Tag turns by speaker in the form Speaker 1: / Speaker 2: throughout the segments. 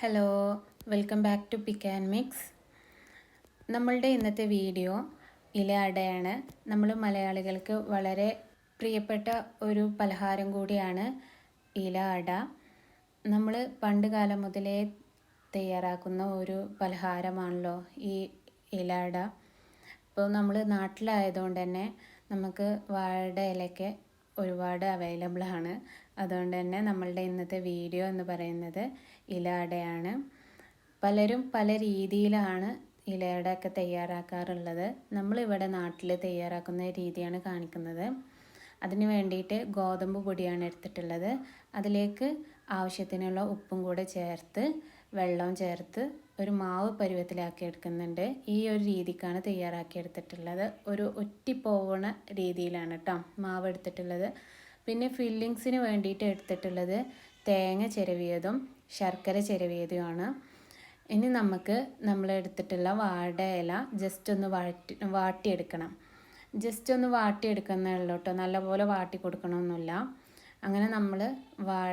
Speaker 1: Hello welcome back to pick and mix നമ്മളുടെ ഇന്നത്തെ video ഇല അടയാണ്. നമ്മൾ മലയാളികൾക്ക് വളരെ പ്രിയപ്പെട്ട ഒരു പലഹാരം കൂടിയാണ് ഇല അട. നമ്മൾ പണ്ട് കാലം മുതലേ തയ്യാറാക്കുന്ന ഒരു പലഹാരമാണല്ലോ ഈ ഇല അട. ഇപ്പോൾ നമ്മൾ നാട്ടിലായതുകൊണ്ട് തന്നെ നമുക്ക് വാഴയുടെ ഇലയ്ക്ക് ഒരുപാട് അവൈലബിൾ ആണ്. അതുകൊണ്ട് തന്നെ നമ്മളുടെ ഇന്നത്തെ വീഡിയോ എന്ന് പറയുന്നത് ഇലയടയാണ്. പലരും പല രീതിയിലാണ് ഇലയടയൊക്കെ തയ്യാറാക്കാറുള്ളത്. നമ്മളിവിടെ നാട്ടിൽ തയ്യാറാക്കുന്ന രീതിയാണ് കാണിക്കുന്നത്. അതിന് വേണ്ടിയിട്ട് ഗോതമ്പ് പൊടിയാണ് എടുത്തിട്ടുള്ളത്. അതിലേക്ക് ആവശ്യത്തിനുള്ള ഉപ്പും കൂടെ ചേർത്ത് വെള്ളം ചേർത്ത് ഒരു മാവ് പരുവത്തിലാക്കി എടുക്കുന്നുണ്ട് ഈ ഒരു രീതിക്കാണ് തയ്യാറാക്കി എടുത്തിട്ടുള്ളത് ഒരു ഒറ്റിപ്പോവണ രീതിയിലാണ് കേട്ടോ മാവ് എടുത്തിട്ടുള്ളത് പിന്നെ ഫില്ലിങ്സിന് വേണ്ടിയിട്ട് എടുത്തിട്ടുള്ളത് തേങ്ങ ചിരവിയതും ശർക്കര ചിരവിയതുമാണ്. ഇനി നമുക്ക് നമ്മൾ എടുത്തിട്ടുള്ള വാഴ ഇല ജസ്റ്റ് ഒന്ന് വാട്ടി വാട്ടിയെടുക്കണം. ജസ്റ്റ് ഒന്ന് വാട്ടിയെടുക്കുന്നേ കേട്ടോ നല്ലപോലെ വാട്ടി കൊടുക്കണമെന്നില്ല അങ്ങനെ നമ്മൾ വാഴ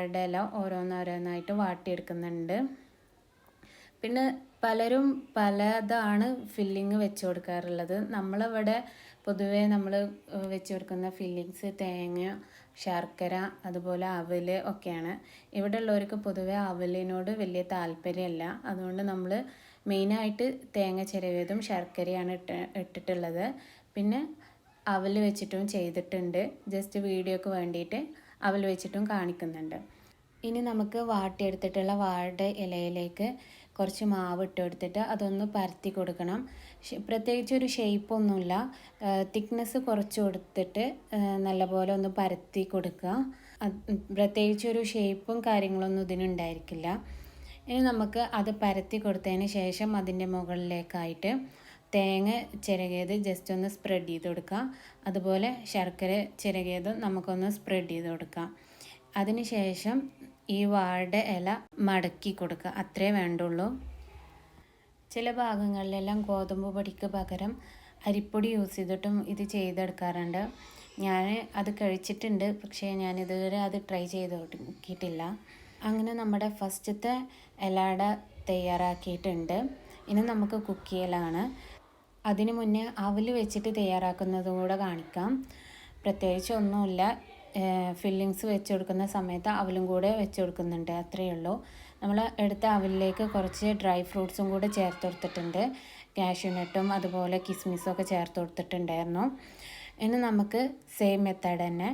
Speaker 1: ഓരോന്നോരോന്നായിട്ട് വാട്ടിയെടുക്കുന്നുണ്ട്. പിന്നെ പലരും പലതാണ് ഫില്ലിങ് വെച്ച് കൊടുക്കാറുള്ളത് നമ്മളിവിടെ പൊതുവേ നമ്മൾ വെച്ച് കൊടുക്കുന്ന ഫില്ലിങ്സ് തേങ്ങ ശർക്കര അതുപോലെ അവൽ ഒക്കെയാണ്. ഇവിടെ ഉള്ളവർക്ക് പൊതുവേ അവലിനോട് വലിയ താല്പര്യമല്ല. അതുകൊണ്ട് നമ്മൾ മെയിനായിട്ട് തേങ്ങ ചിരവിയതും ശർക്കരയാണ് ഇട്ട് ഇട്ടിട്ടുള്ളത്. പിന്നെ അവൽ വെച്ചിട്ടും ചെയ്തിട്ടുണ്ട്. ജസ്റ്റ് വീഡിയോക്ക് വേണ്ടിയിട്ട് അവൽ വെച്ചിട്ടും കാണിക്കുന്നുണ്ട്. ഇനി നമുക്ക് വാട്ടിയെടുത്തിട്ടുള്ള വാഴയുടെ ഇലയിലേക്ക് കുറച്ച് മാവ് ഇട്ട് കൊടുത്തിട്ട് അതൊന്ന് പരത്തി കൊടുക്കണം. പ്രത്യേകിച്ച് ഒരു ഷേപ്പൊന്നുമില്ല തിക്നെസ് കുറച്ച് കൊടുത്തിട്ട് നല്ലപോലെ ഒന്ന് പരത്തി കൊടുക്കുക. പ്രത്യേകിച്ച് ഒരു ഷേപ്പും കാര്യങ്ങളൊന്നും ഇതിനുണ്ടായിരിക്കില്ല. ഇനി നമുക്ക് അത് പരത്തി കൊടുത്തതിന് ശേഷം അതിന്റെ മുകളിലേക്കായിട്ട് തേങ്ങ ചിരകിയത് ജസ്റ്റ് ഒന്ന് സ്പ്രെഡ് ചെയ്ത് കൊടുക്കുക. അതുപോലെ ശർക്കര ചിരകിയതും നമുക്കൊന്ന് സ്പ്രെഡ് ചെയ്ത് കൊടുക്കാം അതിനുശേഷം ഈ വാഴയുടെ ഇല മടക്കി കൊടുക്കുക. അത്രേ വേണ്ടുള്ളൂ. ചില ഭാഗങ്ങളിലെല്ലാം ഗോതമ്പ് പൊടിക്ക് പകരം അരിപ്പൊടി യൂസ് ചെയ്തിട്ടും ഇത് ചെയ്തെടുക്കാറുണ്ട്. ഞാൻ അത് കഴിച്ചിട്ടുണ്ട്. പക്ഷേ ഞാൻ ഇതുവരെ അത് ട്രൈ ചെയ്ത് നോക്കിയിട്ടില്ല. അങ്ങനെ നമ്മുടെ ഫസ്റ്റത്തെ ഇലട തയ്യാറാക്കിയിട്ടുണ്ട്. ഇനി നമുക്ക് കുക്ക് ചെയ്യലാണ്. അതിനു മുന്നേ അവൽ വെച്ചിട്ട് തയ്യാറാക്കുന്നതും കൂടെ കാണിക്കാം. പ്രത്യേകിച്ച് ഒന്നുമില്ല. ഫില്ലിങ്സ് വെച്ച് കൊടുക്കുന്ന സമയത്ത് അവലും കൂടെ വെച്ച് കൊടുക്കുന്നുണ്ട് അത്രയേ ഉള്ളൂ. നമ്മൾ എടുത്ത അവലിലേക്ക് കുറച്ച് ഡ്രൈ ഫ്രൂട്ട്സും കൂടെ ചേർത്ത് കൊടുത്തിട്ടുണ്ട്. കാഷ്യൂനട്ടും അതുപോലെ കിസ്മിസും ഒക്കെ ചേർത്ത് കൊടുത്തിട്ടുണ്ടായിരുന്നു. ഇനി നമുക്ക് സെയിം മെത്തേഡ് തന്നെ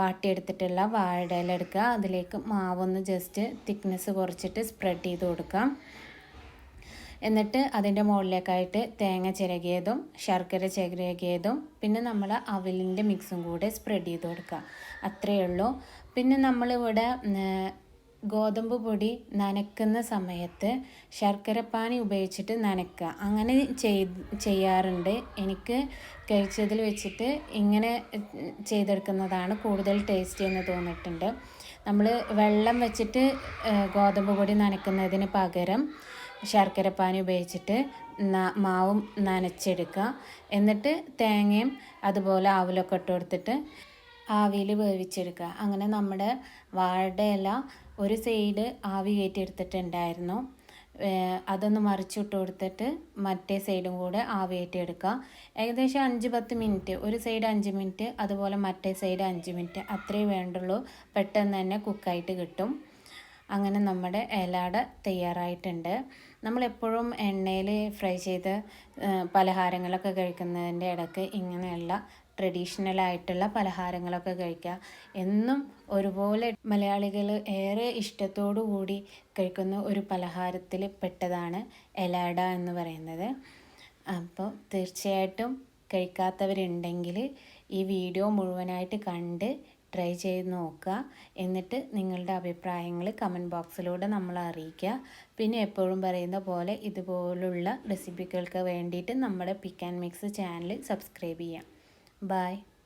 Speaker 1: വാട്ടിയെടുത്തിട്ടുള്ള വാഴയുടെ ഇല എടുക്കുക. അതിലേക്ക് മാവൊന്ന് ജസ്റ്റ് തിക്നെസ് കുറച്ചിട്ട് സ്പ്രെഡ് ചെയ്ത് കൊടുക്കാം. എന്നിട്ട് അതിന്റെ മുകളിലേക്കായിട്ട് തേങ്ങ ചിരകിയതും ശർക്കര ചിരകിയതും പിന്നെ നമ്മൾ അവലിന്റെ മിക്സും കൂടെ സ്പ്രെഡ് ചെയ്ത് കൊടുക്കുക. അത്രയേ ഉള്ളൂ. പിന്നെ നമ്മളിവിടെ ഗോതമ്പ് പൊടി നനക്കുന്ന സമയത്ത് ശർക്കരപ്പാനി ഉപയോഗിച്ചിട്ട് നനക്കുക. അങ്ങനെ ചെയ്യാറുണ്ട്. എനിക്ക് കഴിച്ചതിൽ വെച്ചിട്ട് ഇങ്ങനെ ചെയ്തെടുക്കുന്നതാണ് കൂടുതൽ ടേസ്റ്റി എന്ന് തോന്നിയിട്ടുണ്ട്. നമ്മൾ വെള്ളം വെച്ചിട്ട് ഗോതമ്പ് പൊടി നനക്കുന്നതിന് പകരം ശർക്കരപ്പാനി ഉപയോഗിച്ചിട്ട് മാവും നനച്ചെടുക്കുക. എന്നിട്ട് തേങ്ങയും അതുപോലെ ആവിലൊക്കെ ഇട്ട് കൊടുത്തിട്ട് ആവിയിൽ വേവിച്ചെടുക്കുക. അങ്ങനെ നമ്മുടെ വാഴയുടെ ഇല ഒരു സൈഡ് ആവി കയറ്റിയെടുത്തിട്ടുണ്ടായിരുന്നു. അതൊന്ന് മറിച്ചിട്ട് കൊടുത്തിട്ട് മറ്റേ സൈഡും കൂടെ ആവി എടുക്കുക ഏകദേശം അഞ്ച് പത്ത് മിനിറ്റ് ഒരു സൈഡ് അഞ്ച് മിനിറ്റ് അതുപോലെ മറ്റേ സൈഡ് അഞ്ച് മിനിറ്റ് അത്രയേ വേണ്ടുള്ളൂ. പെട്ടെന്ന് തന്നെ കുക്കായിട്ട് കിട്ടും. അങ്ങനെ നമ്മുടെ ഏലാട തയ്യാറായിട്ടുണ്ട്. നമ്മളെപ്പോഴും എണ്ണയിൽ ഫ്രൈ ചെയ്ത് പലഹാരങ്ങളൊക്കെ കഴിക്കുന്നതിന്റെ ഇടയ്ക്ക് ഇങ്ങനെയുള്ള ട്രഡീഷണൽ ആയിട്ടുള്ള പലഹാരങ്ങളൊക്കെ കഴിക്കുക. എന്നും ഒരുപോലെ മലയാളികൾ ഏറെ ഇഷ്ടത്തോടു കൂടി കഴിക്കുന്ന ഒരു പലഹാരത്തിൽ പെട്ടതാണ് എലാഡ എന്ന് പറയുന്നത്. അപ്പോൾ തീർച്ചയായിട്ടും കഴിക്കാത്തവരുണ്ടെങ്കിൽ ഈ വീഡിയോ മുഴുവനായിട്ട് കണ്ട് ട്രൈ ചെയ്ത് നോക്കുക. എന്നിട്ട് നിങ്ങളുടെ അഭിപ്രായങ്ങൾ കമന്റ് ബോക്സിലൂടെ നമ്മൾ അറിയിക്കുക. പിന്നെ എപ്പോഴും പറയുന്ന പോലെ ഇതുപോലുള്ള റെസിപ്പികൾക്ക് വേണ്ടിയിട്ട് നമ്മുടെ pick and mix channel subscribe ചെയ്യാം. ബായ്